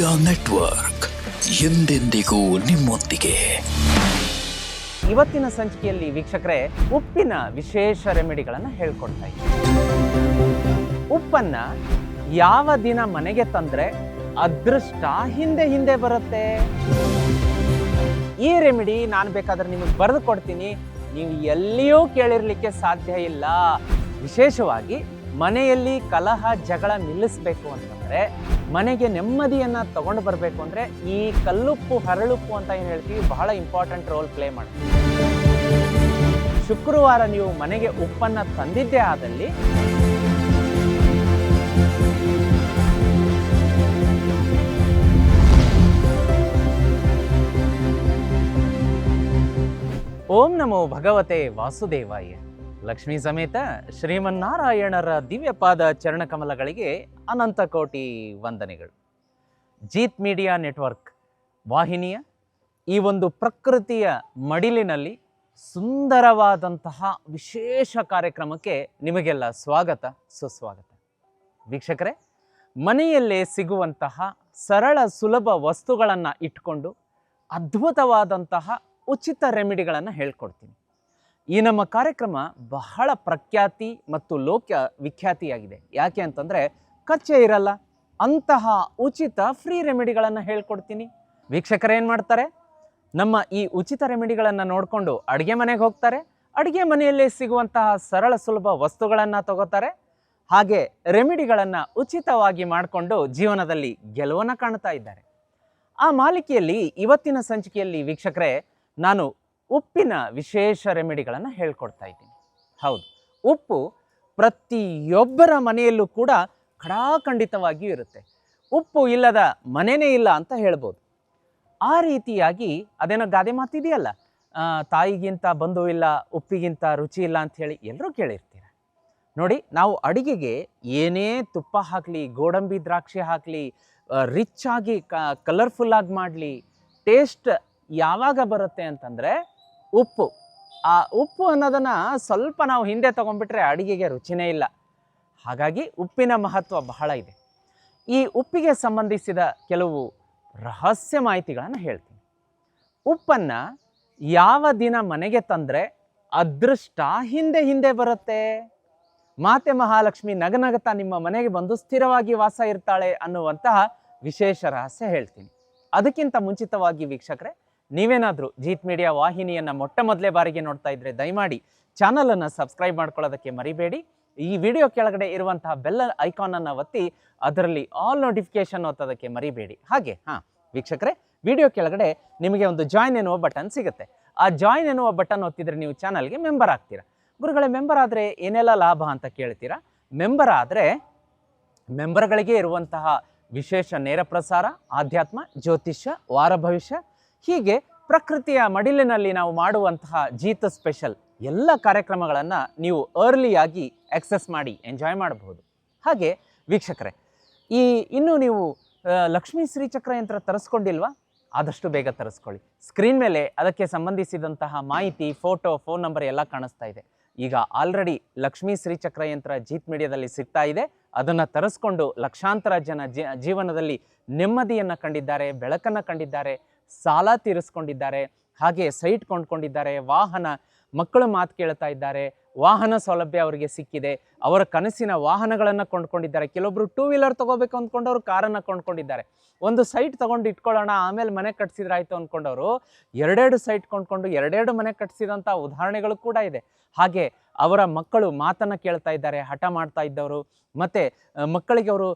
Media network ಎಂದೆಂದಿಗೂ ನಿಮ್ಮೊಂದಿಗೆ. ಇವತ್ತಿನ ಸಂಚಿಕೆಯಲ್ಲಿ ವೀಕ್ಷಕರೇ, ಉಪ್ಪಿನ ವಿಶೇಷ ರೆಮಿಡಿಗಳನ್ನು ಹೇಳ್ಕೊಡ್ತಾ ಇದ್ದೀವಿ ಉಪ್ಪನ್ನ ಯಾವ ದಿನ ಮನೆಗೆ ತಂದ್ರೆ ಅದೃಷ್ಟ ಹಿಂದೆ ಹಿಂದೆ ಬರುತ್ತೆ. ಈ ರೆಮಿಡಿ ನಾನು ಬೇಕಾದ್ರೆ ನಿಮಗೆ ಬರೆದು ಕೊಡ್ತೀನಿ. ನೀವು ಎಲ್ಲಿಯೂ ಕೇಳಿರ್ಲಿಕ್ಕೆ ಸಾಧ್ಯ ಇಲ್ಲ. ವಿಶೇಷವಾಗಿ ಮನೆಯಲ್ಲಿ ಕಲಹ, ಜಗಳ ನಿಲ್ಲಿಸಬೇಕು ಅಂತಂದ್ರೆ ಮನೆಗೆ ನೆಮ್ಮದಿಯನ್ನ ತಗೊಂಡು ಬರಬೇಕು ಅಂದ್ರೆ ಈ ಕಲ್ಲುಪ್ಪು, ಹರಳುಪ್ಪು ಅಂತ ಏನು ಹೇಳ್ತೀವಿ, ಬಹಳ ಇಂಪಾರ್ಟೆಂಟ್ ರೋಲ್ ಪ್ಲೇ ಮಾಡುತ್ತೆ ಶುಕ್ರವಾರ ನೀವು ಮನೆಗೆ ಉಪ್ಪನ್ನ ತಂದಿದ್ದೇ ಆದಲ್ಲಿ ಓಂ ನಮೋ ಭಗವತೆ ವಾಸುದೇವಾಯ. ಲಕ್ಷ್ಮೀ ಸಮೇತ ಶ್ರೀಮನ್ನಾರಾಯಣರ ದಿವ್ಯಪಾದ ಚರಣಕಮಲಗಳಿಗೆ ಅನಂತ ಕೋಟಿ ವಂದನೆಗಳು. ಜೀತ್ ಮೀಡಿಯಾ ನೆಟ್ವರ್ಕ್ ವಾಹಿನಿಯ ಈ ಒಂದು ಪ್ರಕೃತಿಯ ಮಡಿಲಿನಲ್ಲಿ ಸುಂದರವಾದಂತಹ ವಿಶೇಷ ಕಾರ್ಯಕ್ರಮಕ್ಕೆ ನಿಮಗೆಲ್ಲ ಸ್ವಾಗತ, ಸುಸ್ವಾಗತ. ವೀಕ್ಷಕರೇ, ಮನೆಯಲ್ಲೇ ಸಿಗುವಂತಹ ಸರಳ ಸುಲಭ ವಸ್ತುಗಳನ್ನು ಇಟ್ಕೊಂಡು ಅದ್ಭುತವಾದಂತಹ ಉಚಿತ ರೆಮಿಡಿಗಳನ್ನು ಹೇಳ್ಕೊಡ್ತೀನಿ. ಈ ನಮ್ಮ ಕಾರ್ಯಕ್ರಮ ಬಹಳ ಪ್ರಖ್ಯಾತಿ ಮತ್ತು ಲೋಕ ವಿಖ್ಯಾತಿಯಾಗಿದೆ. ಯಾಕೆ ಅಂತಂದರೆ ಕಚ್ಚೆ ಇರಲ್ಲ. ಅಂತಹ ಉಚಿತ ಫ್ರೀ ರೆಮಿಡಿಗಳನ್ನು ಹೇಳ್ಕೊಡ್ತೀನಿ. ವೀಕ್ಷಕರು ಏನು ಮಾಡ್ತಾರೆ? ನಮ್ಮ ಈ ಉಚಿತ ರೆಮಿಡಿಗಳನ್ನು ನೋಡಿಕೊಂಡು ಅಡುಗೆ ಮನೆಗೆ ಹೋಗ್ತಾರೆ. ಅಡುಗೆ ಮನೆಯಲ್ಲೇ ಸಿಗುವಂತಹ ಸರಳ ಸುಲಭ ವಸ್ತುಗಳನ್ನು ತಗೋತಾರೆ. ಹಾಗೆ ರೆಮಿಡಿಗಳನ್ನು ಉಚಿತವಾಗಿ ಮಾಡಿಕೊಂಡು ಜೀವನದಲ್ಲಿ ಗೆಲುವನ್ನು ಕಾಣ್ತಾ ಇದ್ದಾರೆ. ಆ ಮಾಲಿಕೆಯಲ್ಲಿ ಇವತ್ತಿನ ಸಂಚಿಕೆಯಲ್ಲಿ ವೀಕ್ಷಕರೇ ನಾನು ಉಪ್ಪಿನ ವಿಶೇಷ ರೆಮಿಡಿಗಳನ್ನು ಹೇಳ್ಕೊಡ್ತಾ ಇದ್ದೀನಿ. ಹೌದು. ಉಪ್ಪು ಪ್ರತಿಯೊಬ್ಬರ ಮನೆಯಲ್ಲೂ ಕೂಡ ಖಡಾಖಂಡಿತವಾಗಿಯೂ ಇರುತ್ತೆ. ಉಪ್ಪು ಇಲ್ಲದ ಮನೆಯೇ ಇಲ್ಲ ಅಂತ ಹೇಳ್ಬೋದು. ಆ ರೀತಿಯಾಗಿ ಅದೇನೋ ಗಾದೆ ಮಾತಿದೆಯಲ್ಲ? ತಾಯಿಗಿಂತ ಬಂಧು ಇಲ್ಲ, ಉಪ್ಪಿಗಿಂತ ರುಚಿ ಇಲ್ಲ ಅಂತ ಹೇಳಿ ಎಲ್ಲರೂ ಕೇಳಿರ್ತೀರ? ನೋಡಿ, ನಾವು ಅಡಿಗೆಗೆ ಏನೇ ತುಪ್ಪ ಹಾಕಲಿ, ಗೋಡಂಬಿ ದ್ರಾಕ್ಷಿ ಹಾಕಲಿ ರಿಚ್ ಆಗಿ ಕಲರ್ಫುಲ್ ಆಗಿ ಮಾಡಲಿ ಟೇಸ್ಟ್ ಯಾವಾಗ ಬರುತ್ತೆ ಅಂತಂದರೆ ಉಪ್ಪು. ಆ ಉಪ್ಪು ಅನ್ನೋದನ್ನು ಸ್ವಲ್ಪ ನಾವು ಹಿಂದೆ ತೊಗೊಂಡ್ಬಿಟ್ರೆ ಅಡಿಗೆಗೆ ರುಚಿನೇ ಇಲ್ಲ. ಹಾಗಾಗಿ ಉಪ್ಪಿನ ಮಹತ್ವ ಬಹಳ ಇದೆ. ಈ ಉಪ್ಪಿಗೆ ಸಂಬಂಧಿಸಿದ ಕೆಲವು ರಹಸ್ಯ ಮಾಹಿತಿಗಳನ್ನು ಹೇಳ್ತೀನಿ. ಉಪ್ಪನ್ನು ಯಾವ ದಿನ ಮನೆಗೆ ತಂದರೆ ಅದೃಷ್ಟ ಹಿಂದೆ ಹಿಂದೆ ಬರುತ್ತೆ. ಮಾತೆ ಮಹಾಲಕ್ಷ್ಮಿ ನಗನಗತಾ ನಿಮ್ಮ ಮನೆಗೆ ಬಂದು ಸ್ಥಿರವಾಗಿ ವಾಸ ಇರ್ತಾಳೆ ಅನ್ನುವಂತಹ ವಿಶೇಷ ರಹಸ್ಯ ಹೇಳ್ತೀನಿ. ಅದಕ್ಕಿಂತ ಮುಂಚಿತವಾಗಿ ವೀಕ್ಷಕರೇ ನೀವೇನಾದರೂ ಜೀತ್ ಮೀಡಿಯಾ ವಾಹಿನಿಯನ್ನು ಮೊಟ್ಟ ಮೊದಲೇ ಬಾರಿಗೆ ನೋಡ್ತಾ ಇದ್ರೆ ದಯಮಾಡಿ ಚಾನಲನ್ನು ಸಬ್ಸ್ಕ್ರೈಬ್ ಮಾಡ್ಕೊಳ್ಳೋದಕ್ಕೆ ಮರಿಬೇಡಿ. ಈ ವಿಡಿಯೋ ಕೆಳಗಡೆ ಇರುವಂತಹ ಬೆಲ್ಲ ಐಕಾನನ್ನು ಒತ್ತಿ ಅದರಲ್ಲಿ ಆಲ್ ನೋಟಿಫಿಕೇಶನ್ ಒತ್ತೋದಕ್ಕೆ ಮರಿಬೇಡಿ. ಹಾಗೆ, ಹಾಂ, ವೀಕ್ಷಕರೇ ವಿಡಿಯೋ ಕೆಳಗಡೆ ನಿಮಗೆ ಒಂದು ಜಾಯ್ನ್ ಎನ್ನುವ ಬಟನ್ ಸಿಗುತ್ತೆ. ಆ ಜಾಯ್ನ್ ಎನ್ನುವ ಬಟನ್ ಒತ್ತಿದ್ರೆ ನೀವು ಚಾನಲ್ಗೆ ಮೆಂಬರ್ ಆಗ್ತೀರಾ. ಗುರುಗಳೇ ಮೆಂಬರ್ ಆದರೆ ಏನೆಲ್ಲ ಲಾಭ ಅಂತ ಕೇಳ್ತೀರಾ? ಮೆಂಬರ್ ಆದರೆ ಮೆಂಬರ್ಗಳಿಗೆ ಇರುವಂತಹ ವಿಶೇಷ ನೇರ ಪ್ರಸಾರ, ಆಧ್ಯಾತ್ಮ, ಜ್ಯೋತಿಷ್ಯ, ವಾರ ಭವಿಷ್ಯ ಹೀಗೆ ಪ್ರಕೃತಿಯ ಮಡಿಲಿನಲ್ಲಿ ನಾವು ಮಾಡುವಂತಹ ಜೀತ ಸ್ಪೆಷಲ್ ಎಲ್ಲ ಕಾರ್ಯಕ್ರಮಗಳನ್ನು ನೀವು ಅರ್ಲಿಯಾಗಿ ಆಕ್ಸೆಸ್ ಮಾಡಿ ಎಂಜಾಯ್ ಮಾಡಬಹುದು. ಹಾಗೆ ವೀಕ್ಷಕರೇ, ಈ ಇನ್ನು ನೀವು ಲಕ್ಷ್ಮೀ ಶ್ರೀಚಕ್ರ ಯಂತ್ರ ತರಿಸ್ಕೊಂಡಿಲ್ವಾ? ಆದಷ್ಟು ಬೇಗ ತರಿಸ್ಕೊಳ್ಳಿ. ಸ್ಕ್ರೀನ್ ಮೇಲೆ ಅದಕ್ಕೆ ಸಂಬಂಧಿಸಿದಂತಹ ಮಾಹಿತಿ ಫೋಟೋ ಫೋನ್ ನಂಬರ್ ಎಲ್ಲ ಕಾಣಿಸ್ತಾ ಇದೆ. ಈಗ ಆಲ್ರೆಡಿ ಲಕ್ಷ್ಮೀ ಶ್ರೀಚಕ್ರ ಯಂತ್ರ ಜೀತ್ ಮೀಡಿಯಾದಲ್ಲಿ ಸಿಗ್ತಾ ಇದೆ. ಅದನ್ನು ತರಿಸ್ಕೊಂಡು ಲಕ್ಷಾಂತರ ಜನ ಜೀವನದಲ್ಲಿ ನೆಮ್ಮದಿಯನ್ನು ಕಂಡಿದ್ದಾರೆ, ಬೆಳಕನ್ನು ಕಂಡಿದ್ದಾರೆ. ಸಾಲ ತೀರಿಸ್ಕೊಂಡಿದ್ದಾರೆ, ಹಾಗೆ ಸೈಟ್ ಕೊಂಡ್ಕೊಂಡಿದ್ದಾರೆ, ವಾಹನ, ಮಕ್ಕಳು ಮಾತು ಕೇಳ್ತಾ ಇದ್ದಾರೆ, ವಾಹನ ಸೌಲಭ್ಯ ಅವರಿಗೆ ಸಿಕ್ಕಿದೆ, ಅವರ ಕನಸಿನ ವಾಹನಗಳನ್ನು ಕೊಂಡ್ಕೊಂಡಿದ್ದಾರೆ. ಕೆಲವೊಬ್ರು ಟೂ ವೀಲರ್ ತಗೋಬೇಕು ಅಂದ್ಕೊಂಡವ್ರು ಕಾರನ್ನು ಕೊಂಡ್ಕೊಂಡಿದ್ದಾರೆ. ಒಂದು ಸೈಟ್ ತಗೊಂಡು ಇಟ್ಕೊಳ್ಳೋಣ, ಆಮೇಲೆ ಮನೆ ಕಟ್ಸಿದ್ರಾಯ್ತು ಅಂದ್ಕೊಂಡವರು ಎರಡೆರಡು ಸೈಟ್ ಕೊಂಡ್ಕೊಂಡು ಎರಡೆರಡು ಮನೆ ಕಟ್ಸಿದಂಥ ಉದಾಹರಣೆಗಳು ಕೂಡ ಇದೆ. ಹಾಗೆ ಅವರ ಮಕ್ಕಳು ಮಾತನ್ನು ಕೇಳ್ತಾ ಇದ್ದಾರೆ, ಹಠ ಮಾಡ್ತಾ ಇದ್ದವರು. ಮತ್ತು ಮಕ್ಕಳಿಗೆ ಅವರು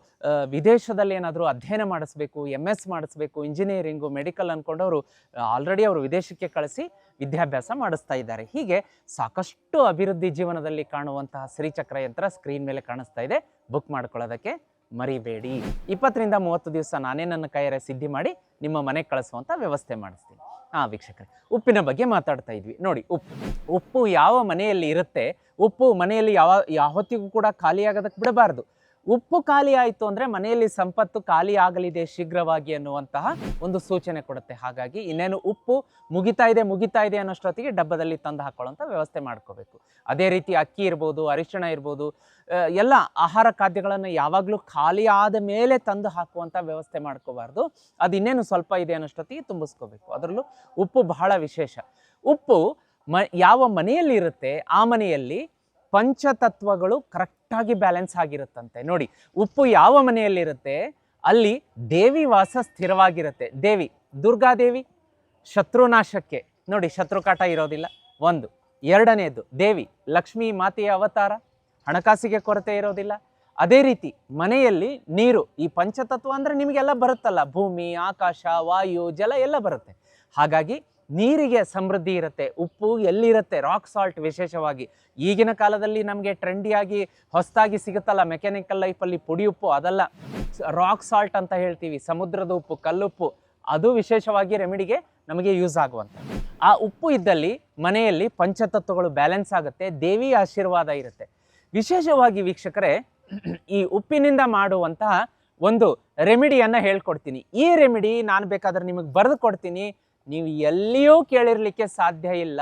ವಿದೇಶದಲ್ಲಿ ಏನಾದರೂ ಅಧ್ಯಯನ ಮಾಡಿಸ್ಬೇಕು ಎಂ ಎಸ್ ಮಾಡಿಸ್ಬೇಕು ಇಂಜಿನಿಯರಿಂಗು ಮೆಡಿಕಲ್ ಅಂದ್ಕೊಂಡವರು ಆಲ್ರೆಡಿ ಅವರು ವಿದೇಶಕ್ಕೆ ಕಳಿಸಿ ವಿದ್ಯಾಭ್ಯಾಸ ಮಾಡಿಸ್ತಾ ಇದ್ದಾರೆ. ಹೀಗೆ ಸಾಕಷ್ಟು ಅಭಿವೃದ್ಧಿ ಜೀವನದಲ್ಲಿ ಕಾಣುವಂತಹ ಶ್ರೀಚಕ್ರ ಯಂತ್ರ ಸ್ಕ್ರೀನ್ ಮೇಲೆ ಕಾಣಿಸ್ತಾ ಇದೆ. ಬುಕ್ ಮಾಡ್ಕೊಳ್ಳೋದಕ್ಕೆ ಮರಿಬೇಡಿ. ಇಪ್ಪತ್ತರಿಂದ ಮೂವತ್ತು ದಿವಸ ನಾನೇ ನನ್ನ ಕೈಯಾರೆ ಸಿದ್ಧಿ ಮಾಡಿ ನಿಮ್ಮ ಮನೆಗೆ ಕಳಿಸುವಂಥ ವ್ಯವಸ್ಥೆ ಮಾಡಿಸ್ತೀನಿ. ಹಾಂ ವೀಕ್ಷಕರೇ, ಉಪ್ಪಿನ ಬಗ್ಗೆ ಮಾತಾಡ್ತಾ ಇದ್ವಿ. ನೋಡಿ, ಉಪ್ಪು ಉಪ್ಪು ಯಾವ ಮನೆಯಲ್ಲಿ ಇರುತ್ತೆ, ಉಪ್ಪು ಮನೆಯಲ್ಲಿ ಯಾವ ಯಾವತ್ತಿಗೂ ಕೂಡ ಖಾಲಿಯಾಗೋದಕ್ಕೆ ಬಿಡಬಾರ್ದು. ಉಪ್ಪು ಖಾಲಿ ಆಯಿತು ಅಂದರೆ ಮನೆಯಲ್ಲಿ ಸಂಪತ್ತು ಖಾಲಿ ಆಗಲಿದೆ ಶೀಘ್ರವಾಗಿ ಅನ್ನುವಂತಹ ಒಂದು ಸೂಚನೆ ಕೊಡುತ್ತೆ. ಹಾಗಾಗಿ ಇನ್ನೇನು ಉಪ್ಪು ಮುಗಿತಾ ಇದೆ ಮುಗಿತಾ ಇದೆ ಅನ್ನೋಷ್ಟೊತ್ತಿಗೆ ಡಬ್ಬದಲ್ಲಿ ತಂದು ಹಾಕೊಳ್ಳೋಂಥ ವ್ಯವಸ್ಥೆ ಮಾಡ್ಕೋಬೇಕು. ಅದೇ ರೀತಿ ಅಕ್ಕಿ ಇರ್ಬೋದು, ಅರಿಶಿಣ ಇರ್ಬೋದು ಎಲ್ಲ ಆಹಾರ ಖಾದ್ಯಗಳನ್ನು ಯಾವಾಗಲೂ ಖಾಲಿ ಆದ ಮೇಲೆ ತಂದು ಹಾಕುವಂಥ ವ್ಯವಸ್ಥೆ ಮಾಡ್ಕೋಬಾರ್ದು. ಅದು ಇನ್ನೇನು ಸ್ವಲ್ಪ ಇದೆ ಅನ್ನೋಷ್ಟೊತ್ತಿಗೆ ತುಂಬಿಸ್ಕೋಬೇಕು. ಅದರಲ್ಲೂ ಉಪ್ಪು ಬಹಳ ವಿಶೇಷ. ಉಪ್ಪು ಮ, ಯಾವ ಮನೆಯಲ್ಲಿ ಇರುತ್ತೆ, ಆ ಮನೆಯಲ್ಲಿ ಪಂಚತತ್ವಗಳು ಕರೆಕ್ಟಾಗಿ ಬ್ಯಾಲೆನ್ಸ್ ಆಗಿರುತ್ತಂತೆ. ನೋಡಿ, ಉಪ್ಪು ಯಾವ ಮನೆಯಲ್ಲಿರುತ್ತೆ? ಅಲ್ಲಿ ದೇವಿ ವಾಸ ಸ್ಥಿರವಾಗಿರುತ್ತೆ. ದೇವಿ ದುರ್ಗಾದೇವಿ ಶತ್ರುನಾಶಕ್ಕೆ. ನೋಡಿ, ಶತ್ರುಕಾಟ ಇರೋದಿಲ್ಲ. ಒಂದು. ಎರಡನೇದು, ದೇವಿ, ಲಕ್ಷ್ಮೀ ಮಾತೆಯ ಅವತಾರ. ಹಣಕಾಸಿಗೆ ಕೊರತೆ ಇರೋದಿಲ್ಲ. ಅದೇ ರೀತಿ ಮನೆಯಲ್ಲಿ ನೀರು, ಈ ಪಂಚತತ್ವ ಅಂದರೆ ನಿಮಗೆಲ್ಲ ಬರುತ್ತಲ್ಲ. ಭೂಮಿ, ಆಕಾಶ, ವಾಯು, ಜಲ ಎಲ್ಲ ಬರುತ್ತೆ. ಹಾಗಾಗಿ ನೀರಿಗೆ ಸಮೃದ್ಧಿ ಇರುತ್ತೆ, ಉಪ್ಪು ಎಲ್ಲಿರುತ್ತೆ ರಾಕ್ ಸಾಲ್ಟ್ ವಿಶೇಷವಾಗಿ. ಈಗಿನ ಕಾಲದಲ್ಲಿ ನಮಗೆ ಟ್ರೆಂಡಿಯಾಗಿ ಹೊಸದಾಗಿ ಸಿಗುತ್ತಲ್ಲ ಮೆಕ್ಯಾನಿಕಲ್ ಲೈಫಲ್ಲಿ ಪುಡಿ ಉಪ್ಪು ಅದಲ್ಲ. ರಾಕ್ ಸಾಲ್ಟ್ ಅಂತ ಹೇಳ್ತೀವಿ, ಸಮುದ್ರದ ಉಪ್ಪು, ಕಲ್ಲುಪ್ಪು, ಅದು ವಿಶೇಷವಾಗಿ ರೆಮಿಡಿಗೆ ನಮಗೆ ಯೂಸ್ ಆಗುವಂಥ ಆ ಉಪ್ಪು ಇದ್ದಲ್ಲಿ ಮನೆಯಲ್ಲಿ ಪಂಚತತ್ವಗಳು ಬ್ಯಾಲೆನ್ಸ್ ಆಗುತ್ತೆ, ದೇವಿ ಆಶೀರ್ವಾದ ಇರುತ್ತೆ. ವಿಶೇಷವಾಗಿ ವೀಕ್ಷಕರೇ, ಈ ಉಪ್ಪಿನಿಂದ ಮಾಡುವಂತಹ ಒಂದು ರೆಮಿಡಿಯನ್ನು ಹೇಳ್ಕೊಡ್ತೀನಿ. ಈ ರೆಮಿಡಿ ನಾನು ಬೇಕಾದ್ರೆ ನಿಮಗೆ ಬರೆದು ಕೊಡ್ತೀನಿ. ನೀವು ಎಲ್ಲಿಯೂ ಕೇಳಿರ್ಲಿಕ್ಕೆ ಸಾಧ್ಯ ಇಲ್ಲ.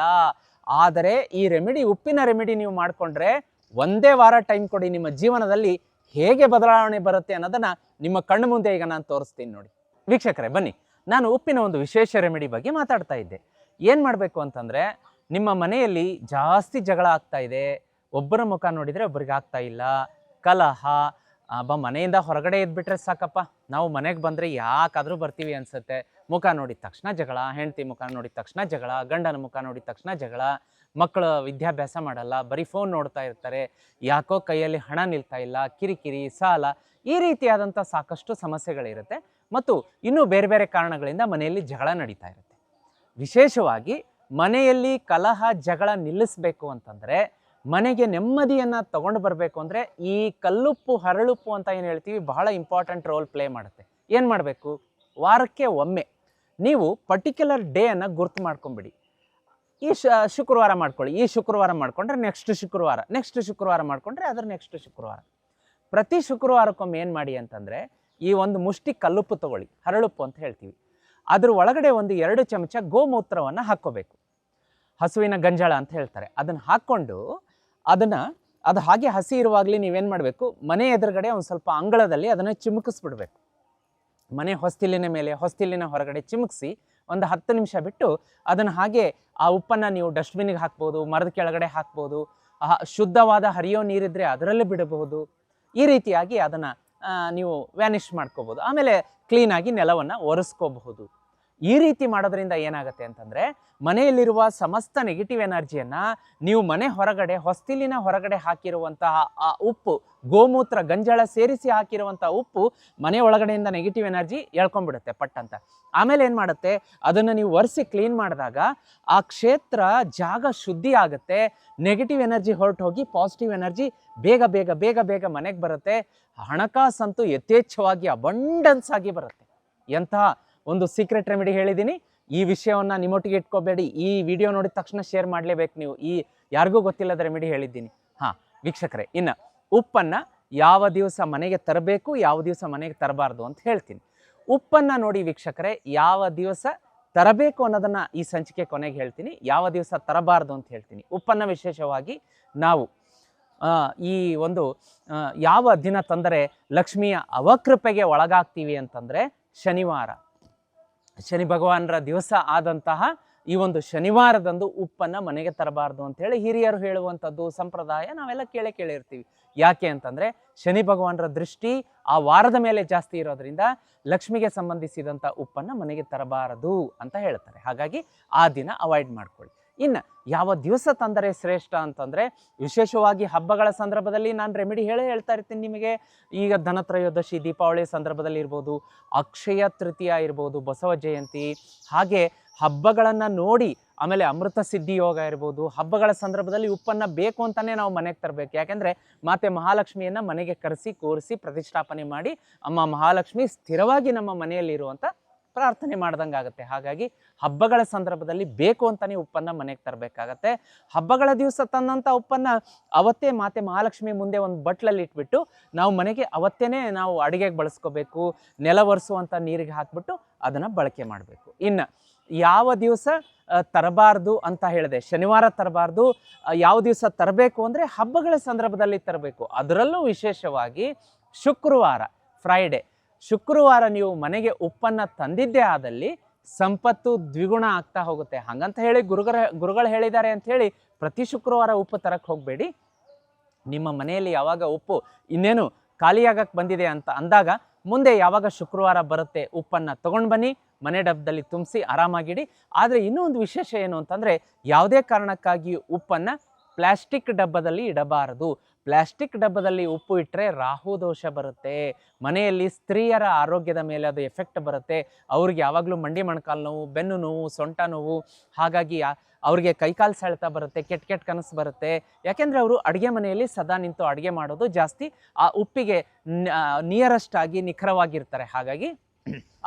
ಆದರೆ ಈ ರೆಮಿಡಿ ಉಪ್ಪಿನ ರೆಮಿಡಿ ನೀವು ಮಾಡಿಕೊಂಡ್ರೆ ಒಂದೇ ವಾರ ಟೈಮ್ ಕೊಡಿ, ನಿಮ್ಮ ಜೀವನದಲ್ಲಿ ಹೇಗೆ ಬದಲಾವಣೆ ಬರುತ್ತೆ ಅನ್ನೋದನ್ನ ನಿಮ್ಮ ಕಣ್ಣು ಮುಂದೆ ಈಗ ನಾನು ತೋರಿಸ್ತೀನಿ ನೋಡಿ. ವೀಕ್ಷಕರೇ, ಬನ್ನಿ. ನಾನು ಉಪ್ಪಿನ ಒಂದು ವಿಶೇಷ ರೆಮಿಡಿ ಬಗ್ಗೆ ಮಾತಾಡ್ತಾ ಇದ್ದೆ. ಏನು ಮಾಡಬೇಕು ಅಂತಂದರೆ, ನಿಮ್ಮ ಮನೆಯಲ್ಲಿ ಜಾಸ್ತಿ ಜಗಳ ಆಗ್ತಾ ಇದೆ. ಒಬ್ಬರ ಮುಖ ನೋಡಿದರೆ ಒಬ್ಬರಿಗೆ ಆಗ್ತಾ ಇಲ್ಲ. ಕಲಹ, ಅಬ್ಬ, ಮನೆಯಿಂದ ಹೊರಗಡೆ ಇದ್ಬಿಟ್ರೆ ಸಾಕಪ್ಪ. ನಾವು ಮನೆಗೆ ಬಂದರೆ ಯಾಕಾದರೂ ಬರ್ತೀವಿ ಅನ್ಸುತ್ತೆ. ಮುಖ ನೋಡಿದ ತಕ್ಷಣ ಜಗಳ, ಹೆಂಡತಿ ಮುಖ ನೋಡಿದ ತಕ್ಷಣ ಜಗಳ, ಗಂಡನ ಮುಖ ನೋಡಿದ ತಕ್ಷಣ ಜಗಳ, ಮಕ್ಕಳು ವಿದ್ಯಾಭ್ಯಾಸ ಮಾಡಲ್ಲ, ಬರೀ ಫೋನ್ ನೋಡ್ತಾ ಇರ್ತಾರೆ, ಯಾಕೋ ಕೈಯಲ್ಲಿ ಹಣ ನಿಲ್ತಾ ಇಲ್ಲ, ಕಿರಿಕಿರಿ, ಸಾಲ, ಈ ರೀತಿಯಾದಂಥ ಸಾಕಷ್ಟು ಸಮಸ್ಯೆಗಳಿರುತ್ತೆ. ಮತ್ತು ಇನ್ನೂ ಬೇರೆ ಬೇರೆ ಕಾರಣಗಳಿಂದ ಮನೆಯಲ್ಲಿ ಜಗಳ ನಡೀತಾ ಇರುತ್ತೆ. ವಿಶೇಷವಾಗಿ ಮನೆಯಲ್ಲಿ ಕಲಹ, ಜಗಳ ನಿಲ್ಲಿಸಬೇಕು ಅಂತಂದರೆ, ಮನೆಗೆ ನೆಮ್ಮದಿಯನ್ನು ತಗೊಂಡು ಬರಬೇಕು ಅಂದರೆ ಈ ಕಲ್ಲುಪ್ಪು, ಹರಳುಪ್ಪು ಅಂತ ಏನು ಹೇಳ್ತೀವಿ, ಬಹಳ ಇಂಪಾರ್ಟೆಂಟ್ ರೋಲ್ ಪ್ಲೇ ಮಾಡುತ್ತೆ. ಏನು ಮಾಡಬೇಕು? ವಾರಕ್ಕೆ ಒಮ್ಮೆ. ನೀವು ಪರ್ಟಿಕ್ಯುಲರ್ ಡೇಯನ್ನು ಗುರ್ತು ಮಾಡ್ಕೊಂಬಿಡಿ. ಈ ಶುಕ್ರವಾರ ಮಾಡ್ಕೊಳ್ಳಿ. ಈ ಶುಕ್ರವಾರ ಮಾಡಿಕೊಂಡ್ರೆ ನೆಕ್ಸ್ಟ್ ಶುಕ್ರವಾರ. ನೆಕ್ಸ್ಟ್ ಶುಕ್ರವಾರ ಮಾಡಿಕೊಂಡ್ರೆ ಅದರ ನೆಕ್ಸ್ಟ್ ಶುಕ್ರವಾರ. ಪ್ರತಿ ಶುಕ್ರವಾರಕ್ಕೊಮ್ಮೆ ಏನು ಮಾಡಿ ಅಂತಂದರೆ ಈ ಒಂದು ಮುಷ್ಟಿ ಕಲ್ಲುಪ್ಪು ತಗೊಳ್ಳಿ. ಹರಳುಪ್ಪು ಅಂತ ಹೇಳ್ತೀವಿ. ಅದ್ರ ಒಳಗಡೆ ಒಂದು ಎರಡು ಚಮಚ ಗೋಮೂತ್ರವನ್ನು ಹಾಕ್ಕೋಬೇಕು. ಹಸುವಿನ ಗಂಜಾಳ ಅಂತ ಹೇಳ್ತಾರೆ. ಅದನ್ನು ಹಾಕ್ಕೊಂಡು ಅದನ್ನು, ಅದು ಹಾಗೆ ಹಸಿ ಇರುವಾಗಲೇ ನೀವೇನು ಮಾಡಬೇಕು? ಮನೆ ಎದುರುಗಡೆ ಒಂದು ಸ್ವಲ್ಪ ಅಂಗಳದಲ್ಲಿ ಅದನ್ನು ಚಿಮುಕಿಸ್ಬಿಡ್ಬೇಕು. ಮನೆ ಹೊಸ್ತಿಲಿನ ಮೇಲೆ, ಹೊಸ್ತಿಲಿನ ಹೊರಗಡೆ ಚಿಮುಕ್ಸಿ ಒಂದು ಹತ್ತು ನಿಮಿಷ ಬಿಟ್ಟು ಅದನ್ನು ಹಾಗೆ ಆ ಉಪ್ಪನ್ನು ನೀವು ಡಸ್ಟ್ಬಿನ್ಗೆ ಹಾಕ್ಬೋದು, ಮರದ ಕೆಳಗಡೆ ಹಾಕ್ಬೋದು ಶುದ್ಧವಾದ ಹರಿಯೋ ನೀರಿದ್ರೆ ಅದರಲ್ಲೇ ಬಿಡಬಹುದು. ಈ ರೀತಿಯಾಗಿ ಅದನ್ನು ನೀವು ವ್ಯಾನಿಷ್ ಮಾಡ್ಕೋಬೋದು. ಆಮೇಲೆ ಕ್ಲೀನಾಗಿ ನೆಲವನ್ನು ಒರೆಸ್ಕೋಬಹುದು. ಈ ರೀತಿ ಮಾಡೋದ್ರಿಂದ ಏನಾಗುತ್ತೆ ಅಂತಂದರೆ ಮನೆಯಲ್ಲಿರುವ ಸಮಸ್ತ ನೆಗೆಟಿವ್ ಎನರ್ಜಿಯನ್ನು ನೀವು ಮನೆ ಹೊರಗಡೆ, ಹೊಸ್ತಿಲಿನ ಹೊರಗಡೆ ಹಾಕಿರುವಂತಹ ಆ ಉಪ್ಪು, ಗೋಮೂತ್ರ, ಗಂಜಾಳ ಸೇರಿಸಿ ಹಾಕಿರುವಂಥ ಉಪ್ಪು ಮನೆ ಒಳಗಡೆಯಿಂದ ನೆಗೆಟಿವ್ ಎನರ್ಜಿ ಎಳ್ಕೊಂಡ್ಬಿಡುತ್ತೆ ಪಟ್ ಅಂತ. ಆಮೇಲೆ ಏನು ಮಾಡುತ್ತೆ? ಅದನ್ನು ನೀವು ಒರೆಸಿ ಕ್ಲೀನ್ ಮಾಡಿದಾಗ ಆ ಕ್ಷೇತ್ರ ಜಾಗ ಶುದ್ಧಿ ಆಗುತ್ತೆ ನೆಗೆಟಿವ್ ಎನರ್ಜಿ ಹೊರಟು ಹೋಗಿ ಪಾಸಿಟಿವ್ ಎನರ್ಜಿ ಬೇಗ ಬೇಗ ಬೇಗ ಬೇಗ ಮನೆಗೆ ಬರುತ್ತೆ, ಹಣಕಾಸಂತೂ ಯಥೇಚ್ಛವಾಗಿ ಅಬಂಡೆನ್ಸ್ ಆಗಿ ಬರುತ್ತೆ. ಎಂತಹ ಒಂದು ಸೀಕ್ರೆಟ್ ರೆಮಿಡಿ ಹೇಳಿದ್ದೀನಿ. ಈ ವಿಷಯವನ್ನು ನಿಮ್ಮೊಟ್ಟಿಗೆ ಇಟ್ಕೋಬೇಡಿ. ಈ ವಿಡಿಯೋ ನೋಡಿದ ತಕ್ಷಣ ಶೇರ್ ಮಾಡಲೇಬೇಕು ನೀವು. ಈ ಯಾರಿಗೂ ಗೊತ್ತಿಲ್ಲದ ರೆಮಿಡಿ ಹೇಳಿದ್ದೀನಿ. ಹಾಂ, ವೀಕ್ಷಕರೇ, ಇನ್ನು ಉಪ್ಪನ್ನು ಯಾವ ದಿವಸ ಮನೆಗೆ ತರಬೇಕು, ಯಾವ ದಿವಸ ಮನೆಗೆ ತರಬಾರ್ದು ಅಂತ ಹೇಳ್ತೀನಿ. ಉಪ್ಪನ್ನು ನೋಡಿ ವೀಕ್ಷಕರೇ, ಯಾವ ದಿವಸ ತರಬೇಕು ಅನ್ನೋದನ್ನು ಈ ಸಂಚಿಕೆ ಕೊನೆಗೆ ಹೇಳ್ತೀನಿ. ಯಾವ ದಿವಸ ತರಬಾರ್ದು ಅಂತ ಹೇಳ್ತೀನಿ. ಉಪ್ಪನ್ನು ವಿಶೇಷವಾಗಿ ನಾವು ಈ ಒಂದು ಯಾವ ದಿನ ತಂದರೆ ಲಕ್ಷ್ಮಿಯ ಅವಕೃಪೆಗೆ ಒಳಗಾಗ್ತೀವಿ ಅಂತಂದರೆ ಶನಿವಾರ. ಶನಿ ಭಗವಾನರ ದಿವಸ ಆದಂತಹ ಈ ಒಂದು ಶನಿವಾರದಂದು ಉಪ್ಪನ್ನು ಮನೆಗೆ ತರಬಾರ್ದು ಅಂತೇಳಿ ಹಿರಿಯರು ಹೇಳುವಂಥದ್ದು ಸಂಪ್ರದಾಯ ನಾವೆಲ್ಲ ಕೇಳೇ ಕೇಳಿರ್ತೀವಿ. ಯಾಕೆ ಅಂತಂದರೆ ಶನಿ ಭಗವಾನರ ದೃಷ್ಟಿ ಆ ವಾರದ ಮೇಲೆ ಜಾಸ್ತಿ ಇರೋದ್ರಿಂದ ಲಕ್ಷ್ಮಿಗೆ ಸಂಬಂಧಿಸಿದಂಥ ಉಪ್ಪನ್ನು ಮನೆಗೆ ತರಬಾರದು ಅಂತ ಹೇಳ್ತಾರೆ. ಹಾಗಾಗಿ ಆ ದಿನ ಅವಾಯ್ಡ್ ಮಾಡ್ಕೊಳ್ಳಿ. ಇನ್ನು ಯಾವ ದಿವಸ ತಂದರೆ ಶ್ರೇಷ್ಠ ಅಂತಂದರೆ ವಿಶೇಷವಾಗಿ ಹಬ್ಬಗಳ ಸಂದರ್ಭದಲ್ಲಿ ನಾನು ರೆಮಿಡಿ ಹೇಳೇ ಹೇಳ್ತಾ ಇರ್ತೀನಿ ನಿಮಗೆ. ಈಗ ಧನತ್ರಯೋದಶಿ, ದೀಪಾವಳಿ ಸಂದರ್ಭದಲ್ಲಿ ಇರ್ಬೋದು, ಅಕ್ಷಯ ತೃತೀಯ ಇರ್ಬೋದು, ಬಸವ ಜಯಂತಿ, ಹಾಗೆ ಹಬ್ಬಗಳನ್ನು ನೋಡಿ ಆಮೇಲೆ ಅಮೃತ ಸಿದ್ಧಿ ಯೋಗ ಇರ್ಬೋದು, ಹಬ್ಬಗಳ ಸಂದರ್ಭದಲ್ಲಿ ಉಪ್ಪನ್ನು ಬೇಕು ಅಂತಲೇ ನಾವು ಮನೆಗೆ ತರಬೇಕು. ಯಾಕೆಂದರೆ ಮಾತೆ ಮಹಾಲಕ್ಷ್ಮಿಯನ್ನು ಮನೆಗೆ ಕರೆಸಿ, ಕೂರಿಸಿ, ಪ್ರತಿಷ್ಠಾಪನೆ ಮಾಡಿ ಅಮ್ಮ ಮಹಾಲಕ್ಷ್ಮಿ ಸ್ಥಿರವಾಗಿ ನಮ್ಮ ಮನೆಯಲ್ಲಿರುವಂಥ ಪ್ರಾರ್ಥನೆ ಮಾಡ್ದಂಗೆ ಆಗುತ್ತೆ ಹಾಗಾಗಿ ಹಬ್ಬಗಳ ಸಂದರ್ಭದಲ್ಲಿ ಬೇಕು ಅಂತಲೇ ಉಪ್ಪನ್ನ ಮನೆಗೆ ತರಬೇಕಾಗತ್ತೆ. ಹಬ್ಬಗಳ ದಿವಸ ತಂದಂಥ ಉಪ್ಪನ್ನು ಅವತ್ತೇ ಮಾತೆ ಮಹಾಲಕ್ಷ್ಮಿ ಮುಂದೆ ಒಂದು ಬಟ್ಲಲ್ಲಿ ಇಟ್ಬಿಟ್ಟು ನಾವು ಮನೆಗೆ ಅವತ್ತೇ ನಾವು ಅಡುಗೆಗೆ ಬಳಸ್ಕೋಬೇಕು, ನೆಲ ಒರೆಸುವಂಥ ನೀರಿಗೆ ಹಾಕ್ಬಿಟ್ಟು ಅದನ್ನು ಬಳಕೆ ಮಾಡಬೇಕು. ಇನ್ನು ಯಾವ ದಿವಸ ತರಬಾರ್ದು ಅಂತ ಹೇಳಿದೆ, ಶನಿವಾರ ತರಬಾರ್ದು ಯಾವ ದಿವಸ ತರಬೇಕು ಅಂದರೆ ಹಬ್ಬಗಳ ಸಂದರ್ಭದಲ್ಲಿ ತರಬೇಕು. ಅದರಲ್ಲೂ ವಿಶೇಷವಾಗಿ ಶುಕ್ರವಾರ ಫ್ರೈಡೆ ಶುಕ್ರವಾರ ನೀವು ಮನೆಗೆ ಉಪ್ಪನ್ನು ತಂದಿದ್ದೇ ಆದಲ್ಲಿ ಸಂಪತ್ತು ದ್ವಿಗುಣ ಆಗ್ತಾ ಹೋಗುತ್ತೆ. ಹಾಗಂತ ಹೇಳಿ ಗುರುಗಳ ಗುರುಗಳು ಹೇಳಿದ್ದಾರೆ ಅಂತ ಹೇಳಿ ಪ್ರತಿ ಶುಕ್ರವಾರ ಉಪ್ಪು ತರಕ್ಕೆ ಹೋಗಬೇಡಿ. ನಿಮ್ಮ ಮನೆಯಲ್ಲಿ ಯಾವಾಗ ಉಪ್ಪು ಇನ್ನೇನು ಖಾಲಿಯಾಗಕ್ಕೆ ಬಂದಿದೆ ಅಂತ ಅಂದಾಗ ಮುಂದೆ ಯಾವಾಗ ಶುಕ್ರವಾರ ಬರುತ್ತೆ ಉಪ್ಪನ್ನು ತೊಗೊಂಡು ಬನ್ನಿ, ಮನೆ ಡಬ್ಬದಲ್ಲಿ ತುಂಬಿಸಿ ಆರಾಮಾಗಿಡಿ. ಆದರೆ ಇನ್ನೂ ಒಂದು ವಿಶೇಷ ಏನು ಅಂತಂದರೆ ಯಾವುದೇ ಕಾರಣಕ್ಕಾಗಿ ಉಪ್ಪನ್ನು ಪ್ಲಾಸ್ಟಿಕ್ ಡಬ್ಬದಲ್ಲಿ ಇಡಬಾರದು. ಪ್ಲಾಸ್ಟಿಕ್ ಡಬ್ಬದಲ್ಲಿ ಉಪ್ಪು ಇಟ್ಟರೆ ರಾಹು ದೋಷ ಬರುತ್ತೆ. ಮನೆಯಲ್ಲಿ ಸ್ತ್ರೀಯರ ಆರೋಗ್ಯದ ಮೇಲೆ ಅದು ಎಫೆಕ್ಟ್ ಬರುತ್ತೆ. ಅವ್ರಿಗೆ ಯಾವಾಗಲೂ ಮಂಡಿ ಮೊಣಕಾಲು ನೋವು, ಬೆನ್ನು ನೋವು, ಸೊಂಟ ನೋವು, ಹಾಗಾಗಿ ಅವ್ರಿಗೆ ಕೈಕಾಲು ಸೆಳೆತ ಬರುತ್ತೆ ಕೆಟ್ಟ ಕೆಟ್ಟ ಕನಸು ಬರುತ್ತೆ. ಯಾಕೆಂದರೆ ಅವರು ಅಡುಗೆ ಮನೆಯಲ್ಲಿ ಸದಾ ನಿಂತು ಅಡುಗೆ ಮಾಡೋದು ಜಾಸ್ತಿ. ಆ ಉಪ್ಪಿಗೆ ನಿಯರೆಸ್ಟ್ ಆಗಿ ನಿಖರವಾಗಿರ್ತಾರೆ. ಹಾಗಾಗಿ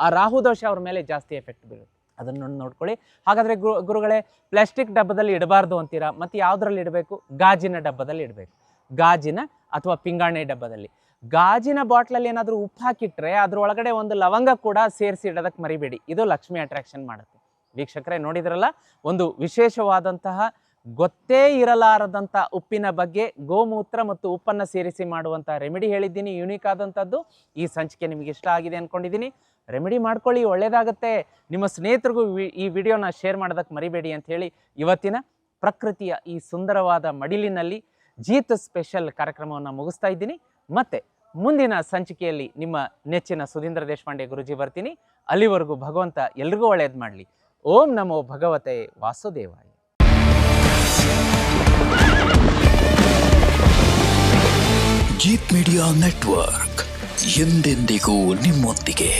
ಆ ರಾಹು ದೋಷ ಅವ್ರ ಮೇಲೆ ಜಾಸ್ತಿ ಎಫೆಕ್ಟ್ ಬೀಳುತ್ತೆ. ಅದನ್ನು ನೋಡಿ, ನೋಡ್ಕೊಳ್ಳಿ. ಹಾಗಾದರೆ ಗುರು ಗುರುಗಳೇ, ಪ್ಲಾಸ್ಟಿಕ್ ಡಬ್ಬದಲ್ಲಿ ಇಡಬಾರ್ದು ಅಂತೀರಾ? ಮತ್ತು ಯಾವುದ್ರಲ್ಲಿ ಇಡಬೇಕು? ಗಾಜಿನ ಡಬ್ಬದಲ್ಲಿ ಇಡಬೇಕು. ಗಾಜಿನ ಅಥವಾ ಪಿಂಗಾಣಿ ಡಬ್ಬದಲ್ಲಿ. ಗಾಜಿನ ಬಾಟ್ಲಲ್ಲಿ ಏನಾದರೂ ಉಪ್ಪು ಹಾಕಿಟ್ರೆ ಅದ್ರ ಒಳಗಡೆ ಒಂದು ಲವಂಗ ಕೂಡ ಸೇರಿಸಿ ಇಡೋದಕ್ಕೆ ಮರಿಬೇಡಿ. ಇದು ಲಕ್ಷ್ಮಿ ಅಟ್ರಾಕ್ಷನ್ ಮಾಡುತ್ತೆ. ವೀಕ್ಷಕರೇ, ನೋಡಿದ್ರಲ್ಲ? ಒಂದು ವಿಶೇಷವಾದಂತಹ ಗೊತ್ತೇ ಇರಲಾರದಂಥ ಉಪ್ಪಿನ ಬಗ್ಗೆ ಗೋಮೂತ್ರ ಮತ್ತು ಉಪ್ಪನ್ನು ಸೇರಿಸಿ ಮಾಡುವಂಥ ರೆಮಿಡಿ ಹೇಳಿದ್ದೀನಿ. ಯುನೀಕ್ ಆದಂಥದ್ದು. ಈ ಸಂಚಿಕೆ ನಿಮಗೆ ಇಷ್ಟ ಆಗಿದೆ ಅಂದ್ಕೊಂಡಿದ್ದೀನಿ ರೆಮಿಡಿ ಮಾಡ್ಕೊಳ್ಳಿ ಒಳ್ಳೆಯದಾಗುತ್ತೆ ನಿಮ್ಮ ಸ್ನೇಹಿತರಿಗೂ ಈ ವಿಡಿಯೋನ ಶೇರ್ ಮಾಡೋದಕ್ಕೆ ಮರಿಬೇಡಿ ಅಂತ ಹೇಳಿ ಇವತ್ತಿನ ಪ್ರಕೃತಿಯ ಈ ಸುಂದರವಾದ ಮಡಿಲಿನಲ್ಲಿ ಜೀತ್ ಸ್ಪೆಷಲ್ ಕಾರ್ಯಕ್ರಮವನ್ನು ಮುಗಿಸ್ತಾ ಇದ್ದೀನಿ. ಮತ್ತೆ ಮುಂದಿನ ಸಂಚಿಕೆಯಲ್ಲಿ ನಿಮ್ಮ ನೆಚ್ಚಿನ ಸುಧೀಂದ್ರ ದೇಶಪಾಂಡೆ ಗುರುಜಿ ಬರ್ತೀನಿ. ಅಲ್ಲಿವರೆಗೂ ಭಗವಂತ ಎಲ್ರಿಗೂ ಒಳ್ಳೆಯದು ಮಾಡಲಿ. ಓಂ ನಮೋ ಭಗವತೆ ವಾಸುದೇವಾಯ. ಜೀತ್ ಮೀಡಿಯಾ ನೆಟ್ವರ್ಕ್ ಎಂದೆಂದಿಗೂ ನಿಮ್ಮೊಂದಿಗೆ.